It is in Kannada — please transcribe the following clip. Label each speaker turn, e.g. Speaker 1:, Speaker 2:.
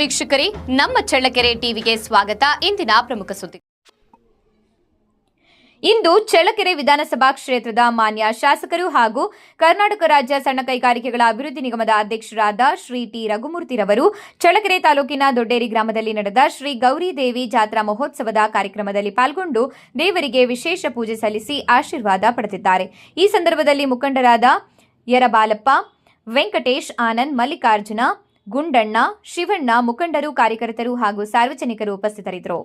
Speaker 1: ವೀಕ್ಷಕರೇ, ನಮ್ಮ ಚಳ್ಳಕೆರೆ ಟಿವಿಗೆ ಸ್ವಾಗತ. ಇಂದಿನ ಪ್ರಮುಖ ಸುದ್ದಿ ಇಂದು ಚಳ್ಳಕೆರೆ ವಿಧಾನಸಭಾ ಕ್ಷೇತ್ರದ ಮಾನ್ಯ ಶಾಸಕರು ಹಾಗೂ ಕರ್ನಾಟಕ ರಾಜ್ಯ ಸಣ್ಣ ಕೈಗಾರಿಕೆಗಳ ಅಭಿವೃದ್ಧಿ ನಿಗಮದ ಅಧ್ಯಕ್ಷರಾದ ಶ್ರೀ ಟಿ ರಘುಮೂರ್ತಿರವರು ಚಳ್ಳಕೆರೆ ತಾಲೂಕಿನ ದೊಡ್ಡೇರಿ ಗ್ರಾಮದಲ್ಲಿ ನಡೆದ ಶ್ರೀ ಗೌರಿ ದೇವಿ ಜಾತ್ರಾ ಮಹೋತ್ಸವದ ಕಾರ್ಯಕ್ರಮದಲ್ಲಿ ಪಾಲ್ಗೊಂಡು ದೇವರಿಗೆ ವಿಶೇಷ ಪೂಜೆ ಸಲ್ಲಿಸಿ ಆಶೀರ್ವಾದ ಪಡೆದಿದ್ದಾರೆ. ಈ ಸಂದರ್ಭದಲ್ಲಿ ಮುಖಂಡರಾದ ಯರಬಾಲಪ್ಪ, ವೆಂಕಟೇಶ್ ಆನಂದ್, ಮಲ್ಲಿಕಾರ್ಜುನ ಗುಂಡಣ್ಣ ಶಿವಣ್ಣ ಮುಖಂಡರು ಕಾರ್ಯಕರ್ತರು ಹಾಗೂ ಸಾರ್ವಜನಿಕರು ಉಪಸ್ಥಿತರಿದ್ದರು.